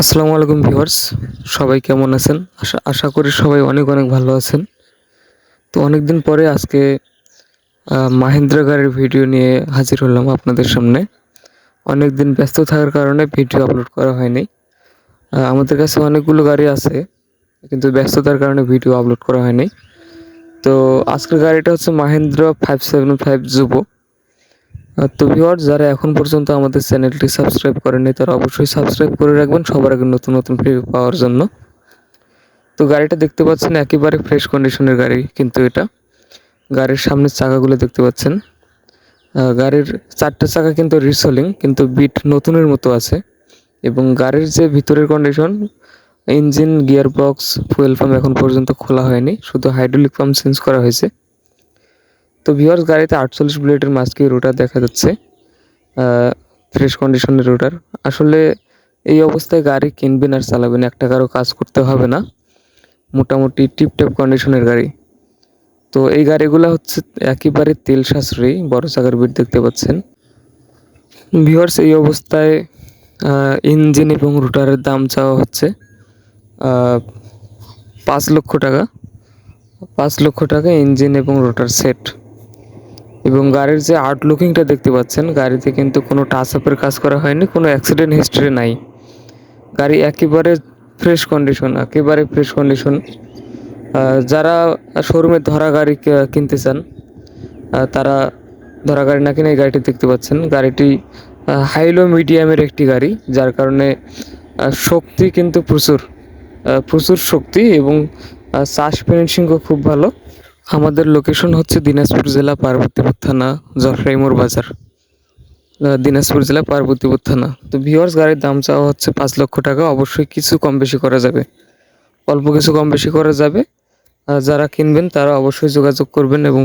আসসালামু আলাইকুম ভিউয়ার্স, সবাই কেমন আছেন? আশা আশা করি সবাই অনেক অনেক ভালো আছেন। তো অনেক দিন পরে আজকে মাহিন্দ্রা গাড়ির ভিডিও নিয়ে হাজির হলাম আপনাদের সামনে। অনেক দিন ব্যস্ত থাকার কারণে ভিডিও আপলোড করা হয়নি। আমাদের কাছে অনেকগুলো গাড়ি আছে, কিন্তু ব্যস্ততার কারণে ভিডিও আপলোড করা হয়নি। তো আজকের গাড়িটা হচ্ছে মাহিন্দ্রা ফাইভ সেভেন ফাইভ জুবো তো ভিউয়ার যারা এখন পর্যন্ত আমাদের চ্যানেলটি সাবস্ক্রাইব করেনি তারা অবশ্যই সাবস্ক্রাইব করে রাখবেন সবার আগে নতুন নতুন ভিডিও পাওয়ার জন্য। তো গাড়িটা দেখতে পাচ্ছেন, একেবারে ফ্রেশ কন্ডিশনের গাড়ি কিন্তু এটা। গাড়ির সামনের চাকাগুলো দেখতে পাচ্ছেন। গাড়ির চারটে চাকা কিন্তু রিসোলিং কিন্তু বিট নতুনের মতো আছে। এবং গাড়ির যে ভিতরের condition engine gear box fuel pump এখন পর্যন্ত খোলা হয়নি, শুধু হাইড্রোলিক পাম্প চেঞ্জ করা হয়েছে। তো ভিউয়ার্স, গাড়িতে আটচল্লিশ বুলেটের মাঝকে রোটার দেখা যাচ্ছে ফ্রেশ কন্ডিশনের রোটার আসলে এই অবস্থায় গাড়ি কিনবেন আর চালাবেন, এক টাকারও কাজ করতে হবে না। মোটামুটি টিপটপ কন্ডিশনের গাড়ি। তো এই গাড়িগুলো হচ্ছে একেবারে তেল সাশ্রয়ী, বড় চাকার বিট দেখতে পাচ্ছেন। ভিউয়ার্স, এই অবস্থায় ইঞ্জিন এবং রোটারের দাম চাওয়া হচ্ছে পাঁচ লক্ষ টাকা। পাঁচ লক্ষ টাকা ইঞ্জিন এবং রোটার সেট এবং গাড়ির যে আর্ট লুকিংটা দেখতে পাচ্ছেন, গাড়িতে কিন্তু কোনো টাচ আপের কাজ করা হয়নি, কোনো অ্যাক্সিডেন্ট হিস্ট্রি নাই। গাড়ি একেবারে ফ্রেশ কন্ডিশন একেবারে ফ্রেশ কন্ডিশন যারা শোরুমে ধরা গাড়ি কিনতে চান তারা ধরা গাড়ি না কিনে এই গাড়িটি দেখতে পাচ্ছেন। গাড়িটি হাইলো মিডিয়ামের একটি গাড়ি, যার কারণে শক্তি কিন্তু প্রচুর প্রচুর শক্তি এবং চাষ ফিনিশিংও খুব ভালো। আমাদের লোকেশন হচ্ছে দিনাজপুর জেলা পার্বতীপুর থানা, জফরাইমোর বাজার। দিনাজপুর জেলা পার্বতীপুর থানা। তো ভিওয়ার্স গাড়ির দাম চাওয়া হচ্ছে পাঁচ লক্ষ টাকা। অবশ্যই কিছু কম বেশি করা যাবে। অল্প কিছু কম বেশি করা যাবে। যারা কিনবেন, তারা অবশ্যই যোগাযোগ করবেন এবং